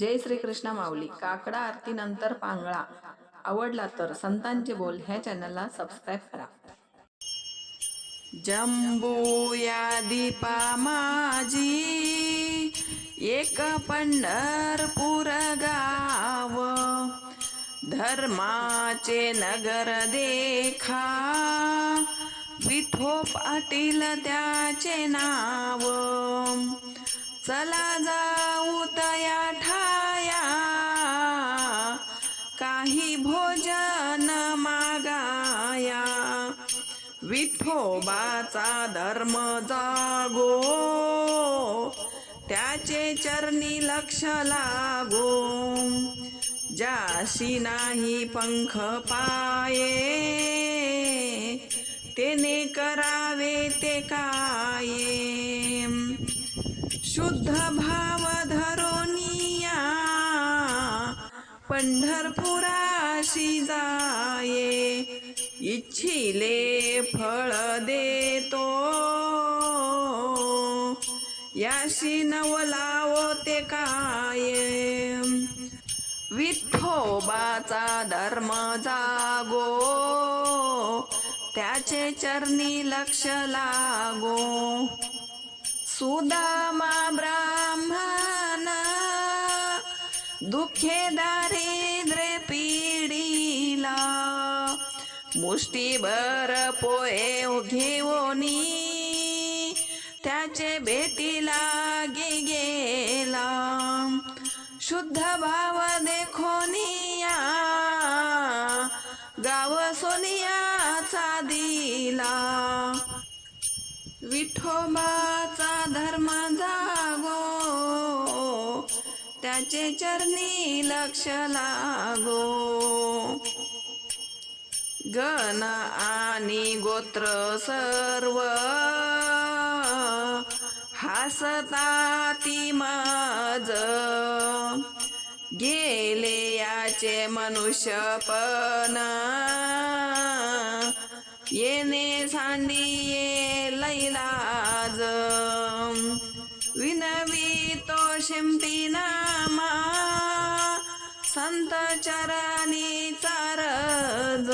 जय श्रीकृष्ण माऊली. काकडा आरतीनंतर पांगळा. आवडला तर संतांचे बोल ह्या चॅनलला सबस्क्राईब करा. जम्बू या दीपा माझी एक पंढरपूर गाव. धर्माचे नगर देखा. विठो पाटील त्याचे नाव. चला जा काही भोजन मागाया. विठोबाचा धर्म जागो त्याचे चरणी लक्ष लागो. जाशी नाही पंख पाये तेने करावे ते काये. शुद्ध भाव धरो पंढरपुराशी जाये. इच्छिले फळ देतो. याशी नवलावो ते काय? विठोबाचा धर्म जागो. त्याचे चरणी लक्ष लागो. सुदामा ब्राह्मण दुःखे दारिद्र्य पीडिला मुष्टीभर पोहे घेऊनी त्याचे भेटीला गे गेला शुद्ध भाव देखोनिया गाव सोनियाचा दिला. विठोबाचा धर्म जागो. त्याचे चरणी लक्ष लागो. गण आणि गोत्र सर्व हसताती माज. गेले याचे मनुष्यपण येणे सांडिये लैलाज. विनवी तो शिंपी नामा संत चरणी चारज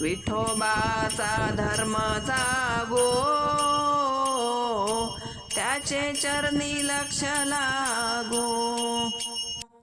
विठोबाचा धर्म जागो त्याचे चरणी लक्ष लागो.